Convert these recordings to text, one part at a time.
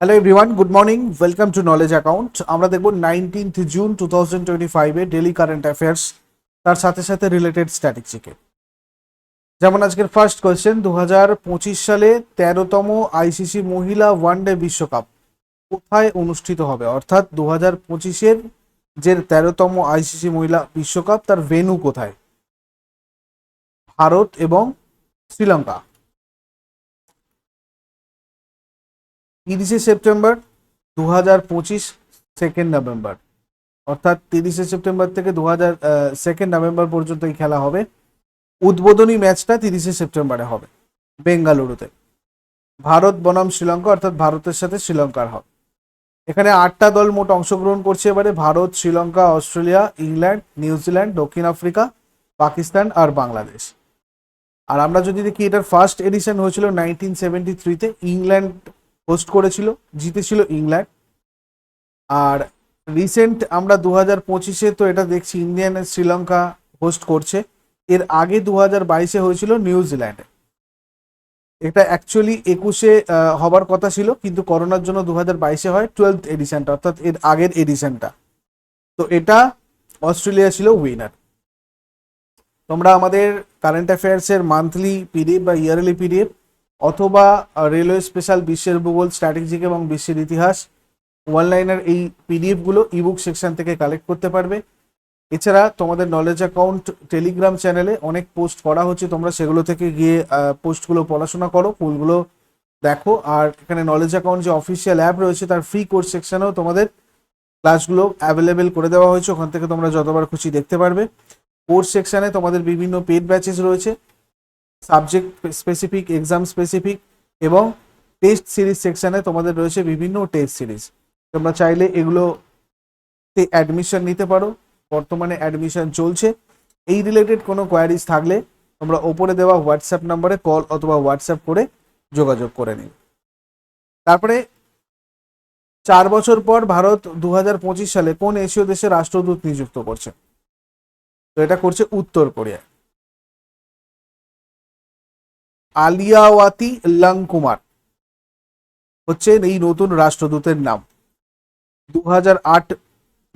Hello everyone good morning welcome to knowledge account আমরা দেখব nineteenth June two thousand twenty ফাইভে daily current affairs তার সাথে সাথে রিলেটেড স্ট্যাটিস্টিকে যেমন আজকের ফার্স্ট কোয়েশ্চেন দু হাজার পঁচিশ সালে তেরোতম আইসিসি মহিলা ওয়ানডে বিশ্বকাপ কোথায় অনুষ্ঠিত হবে? অর্থাৎ দু হাজার পঁচিশের যে তেরোতম আইসিসি মহিলা বিশ্বকাপ, তার ভেন্যু কোথায়? ভারত এবং শ্রীলঙ্কা। তিরিশে সেপ্টেম্বর দু হাজার পঁচিশ সেকেন্ড নভেম্বর অর্থাৎ তিরিশে সেপ্টেম্বর থেকে দু হাজার সেকেন্ড নভেম্বর পর্যন্ত এই খেলা হবে। উদ্বোধনী ম্যাচটা তিরিশে সেপ্টেম্বরে হবে, বেঙ্গালুরুতে। ভারত বনাম শ্রীলঙ্কা, অর্থাৎ ভারতের সাথে শ্রীলঙ্কার হবে এখানে আটটা দল মোট অংশগ্রহণ করছে এবারে, Bharat, Sri Lanka, Australia, England New Zealand দক্ষিণ আফ্রিকা, পাকিস্তান আর বাংলাদেশ। আর আমরা যদি দেখি, এটার ফার্স্ট এডিশন হয়েছিল নাইনটিন সেভেন্টি থ্রিতে ইংল্যান্ড হোস্ট করেছিল, জিতেছিল ইংল্যান্ড। আর রিসেন্ট আমরা দু হাজার পঁচিশে তো এটা দেখছি ইন্ডিয়ান শ্রীলঙ্কা হোস্ট করছে। এর আগে দু হাজার বাইশে হয়েছিল নিউজিল্যান্ডে এটা অ্যাকচুয়ালি একুশে হবার কথা ছিল, কিন্তু করোনার জন্য দু হাজার বাইশে হয় টুয়েলথ এডিশনটা অর্থাৎ এর আগের এডিশনটা তো এটা অস্ট্রেলিয়া ছিল উইনার তোমরা আমাদের কারেন্ট অ্যাফেয়ার্সের মান্থলি পিডিএফ বা ইয়ারলি পিডিএফ অথবা রেলওয়ে স্পেশাল বিশ্বের ভূগোল, স্ট্র্যাটেজিক এবং বিশ্বের ইতিহাস অনলাইনের এই পিডিএফগুলো ইবুক সেকশন থেকে কালেক্ট করতে পারবে। এছাড়া তোমাদের নলেজ অ্যাকাউন্ট টেলিগ্রাম চ্যানেলে অনেক পোস্ট করা হচ্ছে, তোমরা সেগুলো থেকে গিয়ে পোস্টগুলো পড়াশোনা করো, ফুলগুলো দেখো। আর এখানে নলেজ অ্যাকাউন্ট যে অফিসিয়াল অ্যাপ রয়েছে, তার ফ্রি কোর্স সেকশনেও তোমাদের ক্লাসগুলো অ্যাভেলেবেল করে দেওয়া হয়েছে। ওখান থেকে তোমরা যতবার খুশি দেখতে পারবে। কোর্স সেকশানে তোমাদের বিভিন্ন পেড ব্যাচেস রয়েছে। সাবজেক্ট স্পেসিফিক এক্সাম স্পেসিফিক এবং টেস্ট সিরিজ সেকশানে তোমাদের রয়েছে বিভিন্ন টেস্ট সিরিজ তোমরা চাইলে এগুলোতে অ্যাডমিশন নিতে পারো। বর্তমানে অ্যাডমিশন চলছে। এই রিলেটেড কোনো কোয়ারিজ থাকলে তোমরা ওপরে দেওয়া হোয়াটসঅ্যাপ নাম্বারে কল অথবা হোয়াটসঅ্যাপ করে যোগাযোগ করে নিন তারপরে চার বছর পর ভারত দু হাজার পঁচিশ সালে কোন এশীয় দেশে রাষ্ট্রদূত নিযুক্ত করছে? তো এটা করছে উত্তর কোরিয়া। আলিয়াওয়াতি লংকুমার। হচ্ছে এই নতুন রাষ্ট্রদূতের নাম। দু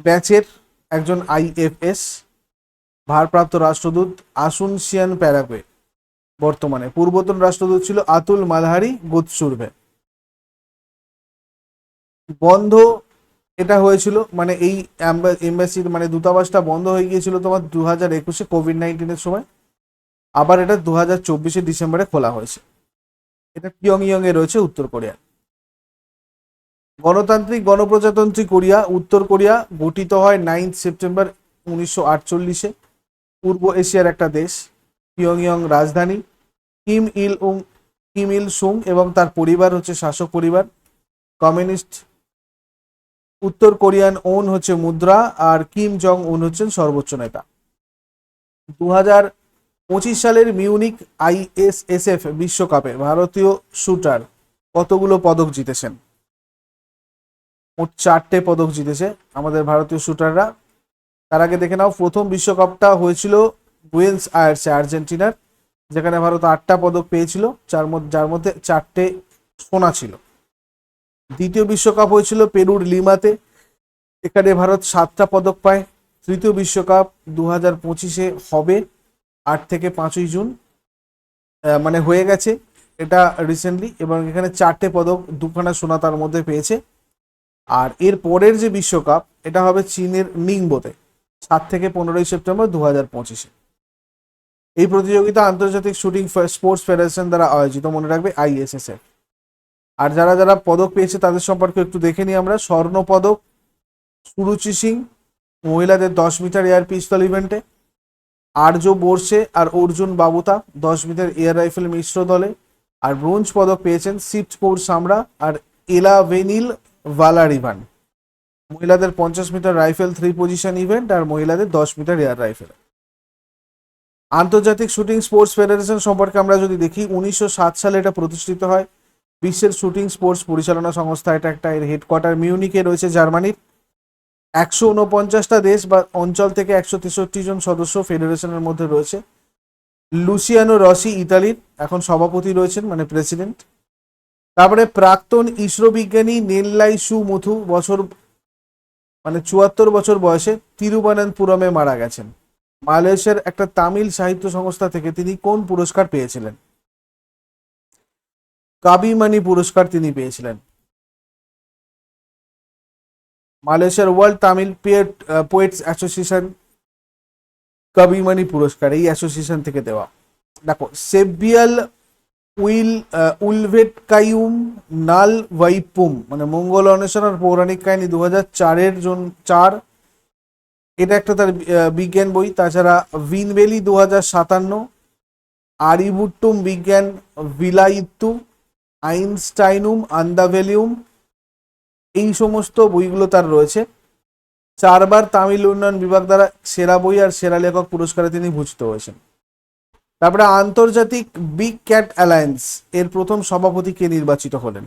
ব্যাচের একজন আইএফএস ভারপ্রাপ্ত রাষ্ট্রদূত আসুনসিয়ান প্যারাগুয়ে, বর্তমানে। পূর্বতন রাষ্ট্রদূত ছিল আতুল মালহারি গুতসুরভে বন্ধ এটা হয়েছিল মানে এই এম্বাসির মানে দূতাবাসটা বন্ধ হয়ে গিয়েছিল তোমার দু হাজার একুশে কোভিড নাইন্টিনের সময়। আবার এটা দু হাজার চব্বিশে ডিসেম্বরে খোলা হয়েছে। এটা পিয়ং ইয়ং এ রয়েছে উত্তর কোরিয়া। গণতান্ত্রিক গণপ্রজাতন্ত্রী কোরিয়া, উত্তর কোরিয়া গঠিত হয় নাইন্থ সেপ্টেম্বর উনিশশো আটচল্লিশে। পূর্ব এশিয়ার একটা দেশ পিয়ং ইয়ং রাজধানী। কিম ইল উং, কিম ইল সুং এবং তার পরিবার হচ্ছে শাসক পরিবার। কমিউনিস্ট, উত্তর কোরিয়ান ওন হচ্ছে মুদ্রা আর কিম জং উন হচ্ছেন সর্বোচ্চ নেতা। দু হাজার পঁচিশ সালের মিউনিক আইএসএসএফ বিশ্বকাপে ভারতীয় শুটার কতগুলো পদক জিতেছেন? মোট চারটে পদক জিতেছে আমাদের ভারতীয় শুটাররা। তার আগে দেখে নাও, প্রথম বিশ্বকাপটা হয়েছিল বুয়েন্স আয়ার্সে আর্জেন্টিনার, যেখানে ভারত আটটা পদক পেয়েছিল, যার মধ্যে যার মধ্যে চারটে সোনা ছিল। দ্বিতীয় বিশ্বকাপ হয়েছিল পেরুর লিমাতে, এখানে ভারত সাতটা পদক পায়। তৃতীয় বিশ্বকাপ দু হাজার পঁচিশে হবে। আট থেকে পাঁচই জুন মানে হয়ে গেছে এটা রিসেন্টলি এবং এখানে চারটে পদক, দুখানা সোনা তার মধ্যে পেয়েছে। আর এর পরের যে বিশ্বকাপ, এটা হবে চীনের নিংবোতে সাত থেকে পনেরোই সেপ্টেম্বর দু হাজার পঁচিশে। এই প্রতিযোগিতা আন্তর্জাতিক শুটিং স্পোর্টস ফেডারেশন দ্বারা আয়োজিত, মনে রাখবে আইএসএসএফ আর যারা যারা পদক পেয়েছে, তাদের সম্পর্কে একটু দেখে নিই আমরা। স্বর্ণ পদক সুরুচি সিং, মহিলাদের দশ মিটার এয়ার পিস্তল ইভেন্টে আর্য বোরসে আর অর্জুন বাবুতা, দশ মিটার এয়ার রাইফেল মিশ্র দলে। আর ব্রোঞ্জ পদক পেয়েছেন সিপ্ট কৌর সামরা আর এলা ভেনিল ভালারিভান। মহিলাদের পঞ্চাশ metre rifle three position event আর মহিলাদের দশ মিটার এয়ার রাইফেল। আন্তর্জাতিক শুটিং স্পোর্টস ফেডারেশন সম্পর্কে আমরা যদি দেখি, উনিশশো সাত সালে এটা প্রতিষ্ঠিত হয়। বিশ্বের শুটিং স্পোর্টস পরিচালনা সংস্থা, এটা একটা এর হেডকোয়ার্টার মিউনিকে রয়েছে জার্মানির। একশো উনপঞ্চাশটা দেশ বা অঞ্চল থেকে একশো তেষট্টি জন সদস্য ফেডারেশনের মধ্যে রয়েছে। লুসিয়ানো রসি ইতালির এখন সভাপতি রয়েছেন মানে প্রেসিডেন্ট। তারপরে প্রাক্তন ইসরো বিজ্ঞানী নেল্লাই সু মুথু বছর মানে চুয়াত্তর বছর বয়সে তিরুবনন্তপুরমে মারা গেছেন। মালয়েশিয়ার একটা তামিল সাহিত্য সংস্থা থেকে তিনি কোন পুরস্কার পেয়েছিলেন? কাবিমানি পুরস্কার তিনি পেয়েছিলেন। মালয়েশিয়ার world Tamil poet poets association Kavimani পুরস্কার, এই অ্যাসোসিয়েশন থেকে দেওয়া। দেখো, সেবিয়াল উইল উলভেট কাইউম নাল ওয়াইপুম মানে মঙ্গল অন্বেষণ আর পৌরাণিক কাহিনী দু হাজার চারের জন, চার, এটা একটা তার বিজ্ঞান বই। তাছাড়া ভিনবেলি দু হাজার সাতান্ন, আরিবুট্টুম বিজ্ঞান ভিলাইত্তু, আইনস্টাইনুম আন্দাভেলিউম এই সমস্ত বইগুলো তার রয়েছে। চারবার তামিল উন্নয়ন বিভাগ দ্বারা সেরা বই আর সেরা লেখক পুরস্কারে তিনি ভূষিত হয়েছেন। তারপরে আন্তর্জাতিক বিগ ক্যাট অ্যালায়েন্স এর প্রথম সভাপতি কে নির্বাচিত হলেন?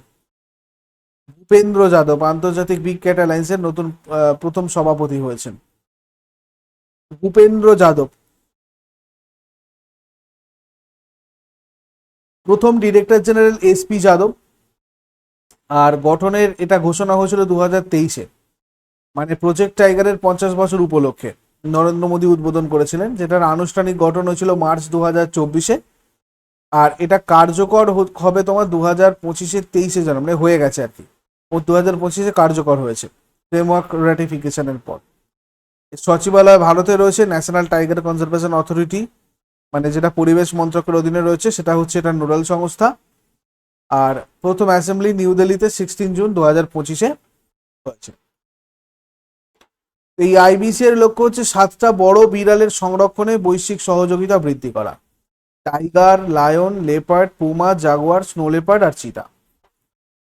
ভূপেন্দ্র যাদব, আন্তর্জাতিক বিগ ক্যাট অ্যালায়েন্সের নতুন প্রথম সভাপতি হয়েছেন। ভূপেন্দ্র যাদব, প্রথম director general S P Yadav আর গঠনের এটা ঘোষণা হয়েছিল দু হাজার তেইশে। মানে প্রজেক্ট টাইগারের পঞ্চাশ বছর উপলক্ষে নরেন্দ্র মোদী উদ্বোধন করেছিলেন, যেটার আনুষ্ঠানিক গঠন হয়েছিল মার্চ দু হাজার চব্বিশে। আর এটা কার্যকর হবে তোমার দু হাজার পঁচিশে, তেইশে জানো মানে হয়ে গেছে আর কি। ও দু হাজার পঁচিশে কার্যকর হয়েছে ফ্রেমওয়ার্ক র্যাটিফিকেশনের পর। সচিবালয় ভারতে রয়েছে ন্যাশনাল টাইগার কনজারভেশন অথরিটি মানে যেটা পরিবেশ মন্ত্রকের অধীনে রয়েছে, সেটা হচ্ছে এটা নোডাল সংস্থা। আর প্রথম অ্যাসেম্বলি নিউ দিল্লিতে সিক্সটিন জুন দু হাজার পঁচিশে হয়েছে। এই আইবিসি এর লক্ষ্য হচ্ছে সাতটা বড় বিড়ালের সংরক্ষণে বৈশ্বিক সহযোগিতা বৃদ্ধি করা। Tiger, lion, leopard, puma, jaguar, snow leopard আর চিতা।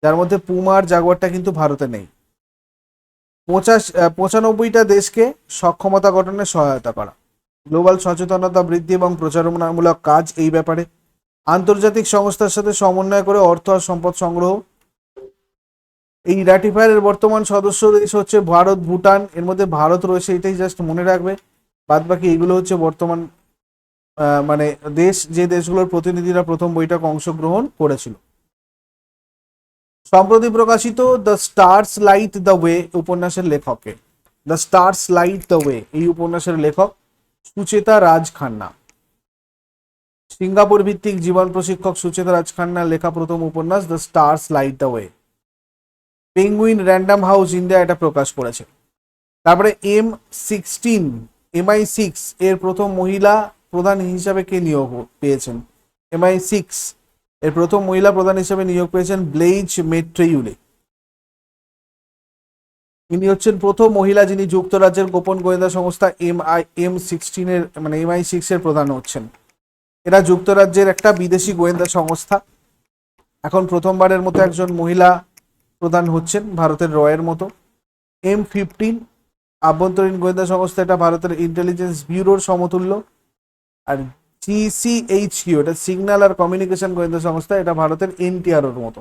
যার মধ্যে পুমা আর জাগুয়ারটা কিন্তু ভারতে নেই। পঁচাশ পঁচানব্বইটা দেশকে সক্ষমতা গঠনে সহায়তা করা। গ্লোবাল সচেতনতা বৃদ্ধি এবং প্রচারণামূলক কাজ এই ব্যাপারে আন্তর্জাতিক সংস্থার সাথে সমন্বয় করে অর্থ আর সম্পদ সংগ্রহ। এই র্যাটিফায়ারের বর্তমান সদস্য দেশ হচ্ছে ভারত, ভুটান। এর মধ্যে ভারত রয়েছে, এটাই জাস্ট মনে রাখবে। বাদ বাকি এগুলো হচ্ছে বর্তমান মানে দেশ, যে দেশগুলোর প্রতিনিধিরা প্রথম বইটাকে অংশগ্রহণ করেছিল। সম্প্রতি প্রকাশিত the stars light the way উপন্যাসের লেখককে। The stars light the way এই উপন্যাসের লেখক সুচেতা রাজ খান্না। সিঙ্গাপুর ভিত্তিক জীবন প্রশিক্ষক সুচেতা রাজ খান্নার লেখা প্রথম উপন্যাস, the stars light the way Penguin Random House India এটা প্রকাশ করেছে। তারপরে এম সিক্সটিন, এমআই সিক্স এর প্রথম মহিলা প্রধান হিসাবে কে নিয়োগ পেয়েছেন? এমআই সিক্স এর প্রথম মহিলা প্রধান হিসেবে নিয়োগ পেয়েছেন ব্লেইজ মেট্রেইউলে ইনি হচ্ছেন প্রথম মহিলা যিনি যুক্তরাজ্যের গোপন গোয়েন্দা সংস্থা এম আই এম সিক্সটিনের মানে এমআই সিক্স এর প্রধান হচ্ছেন। এরা যুক্তরাজ্যের একটা বিদেশি গোয়েন্দা সংস্থা। এখন প্রথমবারের মতো একজন মহিলা প্রধান হচ্ছেন ভারতের রয়ের মতো। এম ফিফটিন, আভ্যন্তরীণ গোয়েন্দা সংস্থা, এটা ভারতের ইন্টেলিজেন্স ব্যুরোর সমতুল্য। আর জিসিএইচকিউ এটা সিগন্যাল আর কমিউনিকেশন গোয়েন্দা সংস্থা, এটা ভারতের এনটিআরওর মতো।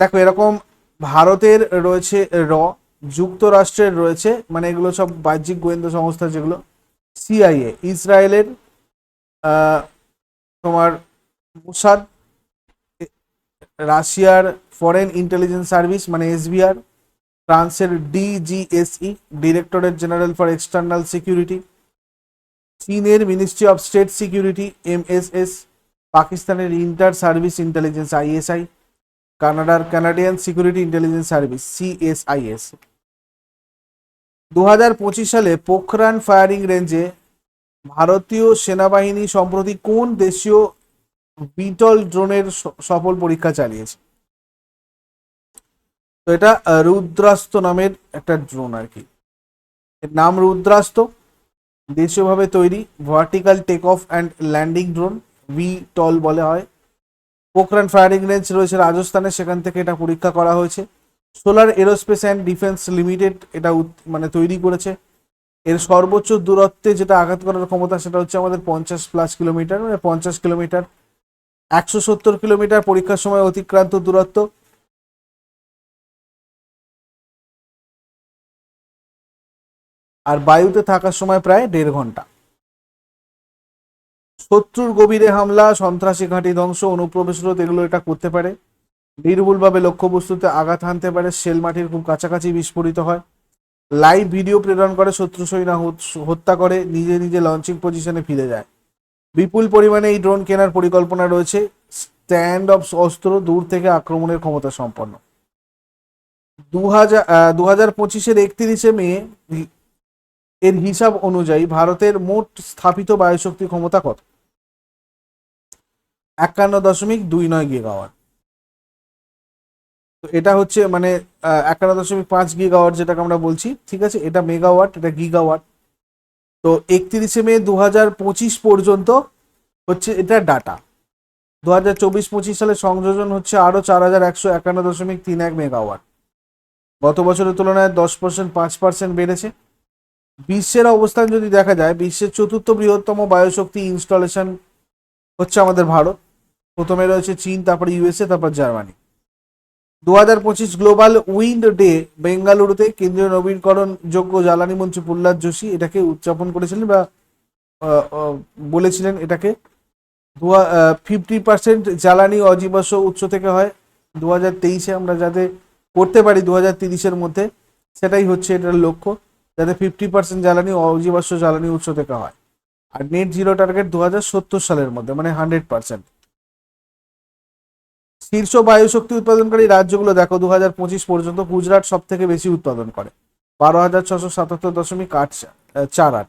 দেখো, এরকম ভারতের রয়েছে র, যুক্তরাষ্ট্রের রয়েছে মানে এগুলো সব বাহ্যিক গোয়েন্দা সংস্থা যেগুলো। সিআইএ ইসরায়েলের তোমার মুসাদ, রাশিয়ার ফরেন ইন্টেলিজেন্স সার্ভিস মানে এসবিআর ফ্রান্সের DGSE directorate general for external security চীনের ministry of state security MSS পাকিস্তানের ইন্টার সার্ভিস ইন্টেলিজেন্স আইএসআই কানাডার Canadian security intelligence service CSIS দু হাজার পঁচিশ সালে পোখরান ফায়ারিং রেঞ্জে ভারতীয় সেনাবাহিনী সম্প্রতি কোন দেশীয় বিটল ড্রোনের সফল পরীক্ষা চালিয়েছে? তো এটা রুদ্রাস্ত নামের একটা ড্রোন আর কি। এর নাম রুদ্রাস্ত। দেশীয়ভাবে তৈরি vertical take off and landing drone VTOL বলে হয়। পোখরান ফায়ারিং রেঞ্জ রয়েছে রাজস্থানে, সেখান থেকে এটা পরীক্ষা করা হয়েছে। Solar aerospace and defence limited এটা মানে তৈরি করেছে। এর সর্বোচ্চ দূরত্বে যেটা আঘাত করার ক্ষমতা সেটা হচ্ছে আমাদের পঞ্চাশ প্লাস কিলোমিটার মানে পঞ্চাশ কিলোমিটার একশো সত্তর কিলোমিটার পরীক্ষার সময় অতিক্রান্ত দূরত্ব। আর বায়ুতে থাকার সময় প্রায় দেড় ঘণ্টা। শত্রুর গভীরে হামলা, সন্ত্রাসী ঘাঁটি ধ্বংস, অনুপ্রবেশ রোধ, এগুলো এটা করতে পারে। নির্ভুলভাবে লক্ষ্যবস্তুতে আঘাত হানতে পারে সেল মাটির খুব কাছাকাছি বিস্ফোরিত হয়। লাইভ ভিডিও প্রেরণ করে শত্রু সৈন্য হত্যা করে, নিজে নিজে লঞ্চিং পজিশনে ফিরে যায়। বিপুল পরিমাণে এই ড্রোন কেনার পরিকল্পনা রয়েছে। স্ট্যান্ড অফ অস্ত্র দূর থেকে আক্রমণের ক্ষমতা সম্পন্ন। দু হাজার দু হাজার পঁচিশের একত্রিশে মে এর হিসাব অনুযায়ী ভারতের মোট স্থাপিত বায়ুশক্তি ক্ষমতা কত? একান্ন দশমিক দুই নয় গিগাওয়াট। তো এটা হচ্ছে মানে একান্ন দশমিক পাঁচ গিগাওয়াট যেটাকে আমরা বলছি, ঠিক আছে? এটা মেগাওয়াট এটা গিগাওয়াট তো একত্রিশে মে দু হাজার পঁচিশ পর্যন্ত হচ্ছে এটা ডাটা দু হাজার চব্বিশ পঁচিশ সালে সংযোজন হচ্ছে আরও চার হাজার একশো একান্ন দশমিক তিন এক মেগাওয়াট গত বছরের তুলনায় দশ পার্সেন্ট পাঁচ পার্সেন্ট বেড়েছে। বিশ্বের অবস্থান যদি দেখা যায়, বিশ্বের চতুর্থ বৃহত্তম বায়ুশক্তি ইনস্টলেশন হচ্ছে আমাদের ভারত। প্রথমে রয়েছে চীন, তারপর ইউএসএ তারপর জার্মানি। দু হাজার পঁচিশ গ্লোবাল উইন্ড ডে বেঙ্গালুরুতে কেন্দ্রীয় নবীকরণ যোগ্য জ্বালানি মন্ত্রী প্রহ্লাদ যোশী এটাকে উদযাপন করেছিলেন বা বলেছিলেন এটাকে। দু ফিফটি পার্সেন্ট জ্বালানি অজীবাশ্য উৎস থেকে হয় দু হাজার তেইশে আমরা যাতে করতে পারি দু হাজার তিরিশের মধ্যে, সেটাই হচ্ছে এটার লক্ষ্য, যাতে ফিফটি পার্সেন্ট জ্বালানি অজীবাশ্য জ্বালানি উৎস থেকে হয়। আর নেট জিরো টার্গেট দু হাজার সত্তর সালের মধ্যে মানে হান্ড্রেড পার্সেন্ট শীর্ষ বায়ুশক্তি উৎপাদনকারী রাজ্যগুলো দেখো দু হাজার পঁচিশ পর্যন্ত গুজরাট সব থেকে বেশি উৎপাদন করে। বারো হাজার ছশো সাতাত্তর দশমিক আট চার আট।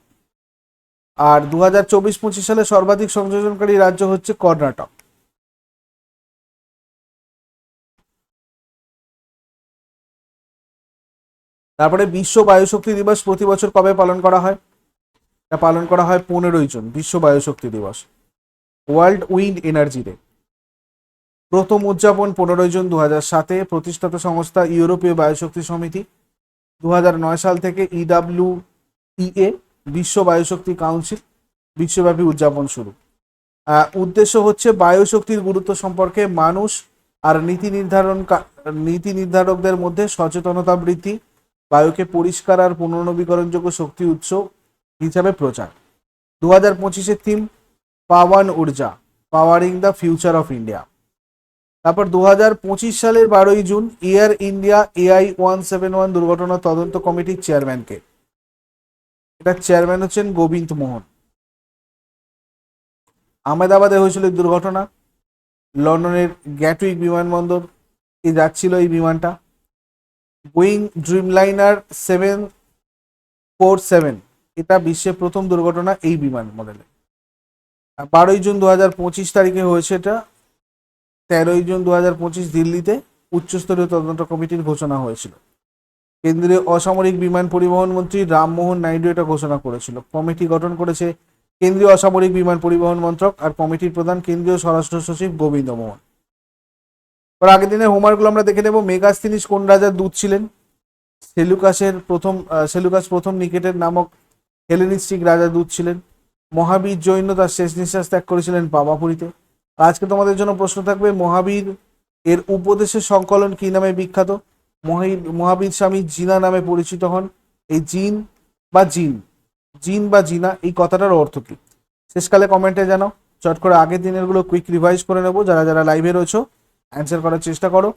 আর দু হাজার চব্বিশ পঁচিশ সালে সর্বাধিক সংযোজনকারী রাজ্য হচ্ছে কর্ণাটক। তারপরে বিশ্ব বায়ুশক্তি দিবস প্রতি বছর কবে পালন করা হয়? পালন করা হয় পনেরোই জুন, বিশ্ব বায়ুশক্তি দিবস। World wind energy day. প্রথম উদযাপন পনেরোই জুন দু হাজার সাতে প্রতিষ্ঠাতা সংস্থা ইউরোপীয় বায়ুশক্তি সমিতি। দু নয় সাল থেকে ইডাব্লিউ ইএ বিশ্ব বায়ুশক্তি কাউন্সিল, বিশ্বব্যাপী উদযাপন শুরু। উদ্দেশ্য হচ্ছে বায়ুশক্তির গুরুত্ব সম্পর্কে মানুষ আর নীতি নির্ধারণ নীতি নির্ধারকদের মধ্যে সচেতনতা বৃদ্ধি, বায়ুকে পরিষ্কার আর পুনর্নবীকরণযোগ্য শক্তি উৎস হিসাবে প্রচার। দু হাজার পঁচিশের theme, Pawan Urja, powering the future of India. তারপর দু হাজার পঁচিশ সালের বারোই June Air India AI one seven one দুর্ঘটনা তদন্ত কমিটির চেয়ারম্যানকে। এটা চেয়ারম্যান হচ্ছেন গোবিন্দ মোহন। আহমেদাবাদে হয়েছিল এই দুর্ঘটনা, লন্ডনের গ্যাটুইক বিমানবন্দর এ যাচ্ছিল এই বিমানটা। Boeing Dreamliner seven four seven, এটা বিশ্বের প্রথম দুর্ঘটনা এই বিমান মডেলে বারোই জুন দু হাজার পঁচিশ তারিখে হয়েছে এটা তেরোই জুন দু পঁচিশ দিল্লিতে উচ্চস্তরীয় তদন্ত কমিটির ঘোষণা হয়েছিল। কেন্দ্রীয় অসামরিক বিমান পরিবহন মন্ত্রী রামমোহন নাইডু এটা ঘোষণা করেছিল। কমিটি গঠন করেছে কেন্দ্রীয় অসামরিক বিমান পরিবহন মন্ত্রক আর কমিটির প্রধান কেন্দ্রীয় স্বরাষ্ট্র সচিব গোবিন্দ মোহন। এবার আগের দিনের হোমওয়ার্কগুলো আমরা দেখে নেব। মেগাস্তিনিস কোন রাজার দূত ছিলেন? সেলুকাসের প্রথম সেলুকাস প্রথম নিকেটের নামক হেলেনিস্টিক রাজা দূত ছিলেন। মহাবীর জৈন তার শেষ নিঃশ্বাস ত্যাগ করেছিলেন পাবাপুরীতে আজকে তোমাদের জন্য প্রশ্ন থাকবে, মহাবীর এর উপদেশের সংকলন কি নামে বিখ্যাত? মহি- মহাবীর স্বামী জিনা নামে পরিচিত হন। এই জিন বা জিন জিন বা জিনা, এই কথাটার অর্থ কি? শেষকালে কমেন্টে জানাও। চট করে আগের দিনেরগুলো কুইক রিভাইজ করে নেব। যারা যারা লাইভে রয়েছো অ্যান্সার করার চেষ্টা করো।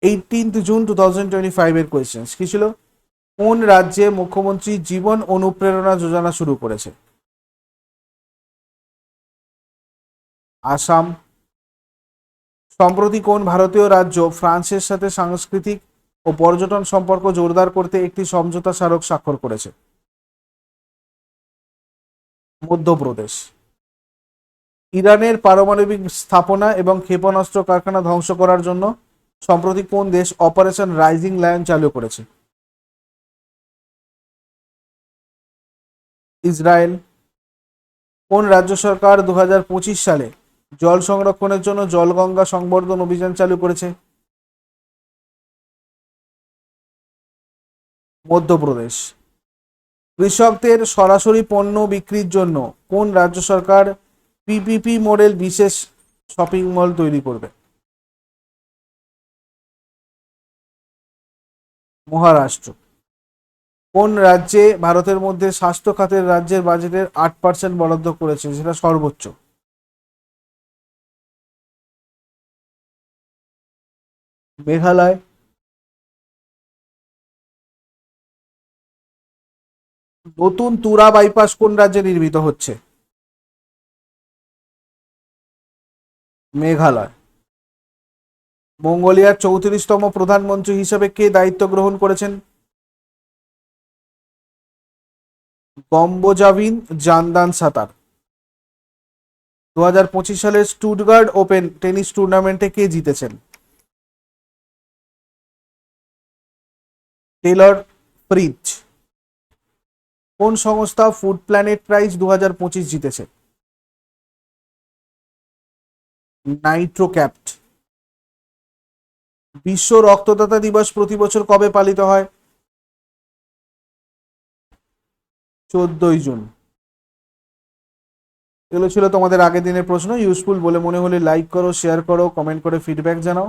Eighteenth June two thousand twenty ফাইভের কোয়েশ্চেন্স কি ছিল? কোন রাজ্যে মুখ্যমন্ত্রী জীবন অনুপ্রেরণা যোজনা শুরু করেছে আসাম। সম্প্রতি কোন ভারতীয় রাজ্য ফ্রান্সের সাথে সাংস্কৃতিক ও পর্যটন সম্পর্ক জোরদার করতে একটি সমঝোতা স্মারক স্বাক্ষর করেছে? মধ্যপ্রদেশ। ইরানের পারমাণবিক স্থাপনা এবং ক্ষেপণাস্ত্র কারখানা ধ্বংস করার জন্য সম্প্রতি কোন দেশ অপারেশন রাইজিং লায়ন চালু করেছে? ইসরায়েল। কোন রাজ্য সরকার দু হাজার পঁচিশ সালে জল সংরক্ষণের জন্য জলগঙ্গা সংবর্ধন অভিযান চালু করেছে মধ্যপ্রদেশ। কৃষকদের সরাসরি পণ্য বিক্রির জন্য কোন রাজ্য সরকার পিপিপি মডেল বিশেষ শপিং মল তৈরি করবে? মহারাষ্ট্র। কোন রাজ্যে ভারতের মধ্যে স্বাস্থ্য খাতের রাজ্যের বাজেটের আট পার্সেন্ট বরাদ্দ করেছে? সেটা সর্বোচ্চ। মেঘালয়। নতুন তুরা বাইপাস কোন রাজ্যে নির্মিত হচ্ছে? মেঘালয়। মঙ্গোলিয়ার চৌত্রিশতম প্রধানমন্ত্রী হিসেবে কে দায়িত্ব গ্রহণ করেছেন? গম্বোজাভিন জানদান সাতার। দু সালের স্টুটগার্ড ওপেন টেনিস টুর্নামেন্টে কে জিতেছেন? Taylor Fritz. কোন সংস্থা ফুড প্ল্যানেট প্রাইজ দু হাজার পঁচিশ জিতেছে? নাইট্রোক্যাপ্ট বিশ্ব রক্তদাতা দিবস প্রতি বছর কবে পালিত হয়? চোদ্দই জুন। এগুলো ছিল তোমাদের আগের দিনের প্রশ্ন। ইউজফুল বলে মনে হলে লাইক করো শেয়ার করো কমেন্ট করে ফিডব্যাক জানাও।